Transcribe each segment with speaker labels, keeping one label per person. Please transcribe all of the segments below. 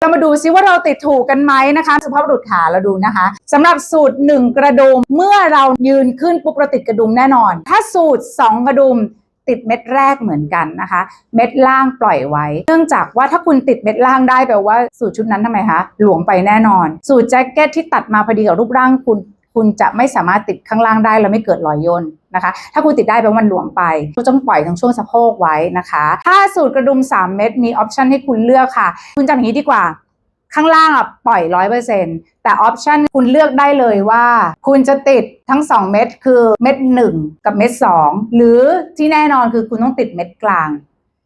Speaker 1: เรามาดูซิว่าเราติดถูกกันไหมนะคะ สุภาพบุรุษขาเราดูนะคะสำหรับสูตร 1 กระดุมเมื่อเรายืนขึ้นปุ๊บเราติดกระดุมแน่นอน ถ้าสูตร 2 กระดุมติดเม็ดแรกเหมือนกันนะคะ เม็ดล่างปล่อยไว้ เนื่องจากว่าถ้าคุณติดเม็ดล่างได้แปลว่าสูตรชุดนั้นทำไมคะหลวมไปแน่นอน สูตรแจ็คเก็ตที่ตัดมาพอดีกับรูปร่างคุณ คุณจะไม่สามารถติดข้างล่างได้แล้วไม่เกิดรอยย่นนะคะ ถ้าคุณติดได้แปลว่ามันหลวมไปคุณต้องปล่อยตรงช่วงสะโพกไว้นะคะ ถ้าสูตรกระดุม 3 เม็ดมีออปชันให้คุณเลือกค่ะ คุณจำอย่างนี้ดีกว่า ข้างล่างอะปล่อยร้อยเปอร์เซ็นต์แต่ออปชันคุณเลือกได้เลยว่า คุณจะติดทั้ง 2 เม็ดคือเม็ด1 กับเม็ด2 หรือที่แน่นอนคือคุณต้องติดเม็ดกลาง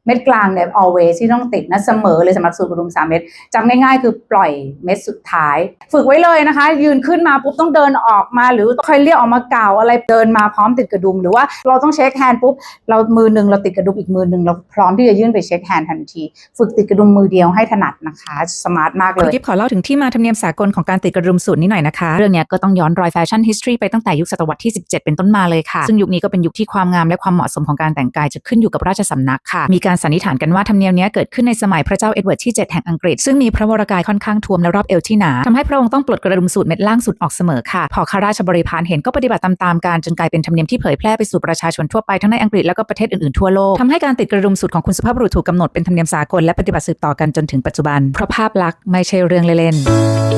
Speaker 1: เม็ดกลางเนี่ย always ที่ต้องติดนะเสมอเลยสำหรับสูตรกระดุมเม็ดจำง่ายๆ คือปล่อยเม็ดสุดท้าย ฝึกไว้เลยนะคะ ยืนขึ้นมาปุ๊บต้องเดินออกมา หรือต้องค่อยเรียกออกมาก่าวอะไรเดินมาพร้อมติดกระดุม หรือว่าเราต้องเช็คแฮนด์ปุ๊บเรามือหนึ่งเราติดกระดุมอีกมือหนึ่งเราพร้อมที่จะยื่นไปเช็คแฮนด์ทันที ฝึกติดกระดุมมือเดียวให้ถนัดนะคะสมาร์ทมากเล
Speaker 2: คุณ
Speaker 1: ย
Speaker 2: กิฟขอเล่าถึงที่มาธรรมเนียมสากลของการติดกระดุมสูตรนี้หน่อยนะคะเรื่องนี้ก็ต้องย้อนรอยแฟชั่น history ไปตั้งแต่ยุคศตวรรษที่ 17 เป็นต้นมาเลยค่ะซึ่งยุคนี้ก็เป็นยุคที่ความงามและความเหมาะสมของการแต่งกายจะขึ้นอยู่กับราชสำนักค่ะมีการสันนิษฐานกันว่าธรรมเนียมนี้เกิดขึ้นในสมัยพระเจ้าเอ็ดเวิร์ดที่ 7 แห่งอังกฤษ ซึ่งมีพระวรากายค่อนข้างท่วมและรอบเอวที่หนาทำให้พระองค์ต้องปลดกระดุมสูตรเม็ดล่างสุดออกเสมอค่ะ พอข้าราชบริพารเห็นก็ปฏิบัติตามๆกันจนกลายเป็นธรรมเนียมที่เผยแพร่ไปสู่ประชาชนทั่วไปทั้งในอังกฤษแล้วก็ประเทศอื่นๆทั่วโลกทำให้การติดกระดุมสูตรของคุณสุภาพบุรุษถูกกำหนดเป็นธรรมเนียมสากลและปฏิบัติสืบต่อกันจนถึงปัจจุบันเพราะภาพลักษณ์ไม่ใช่เรื่องเล่นๆ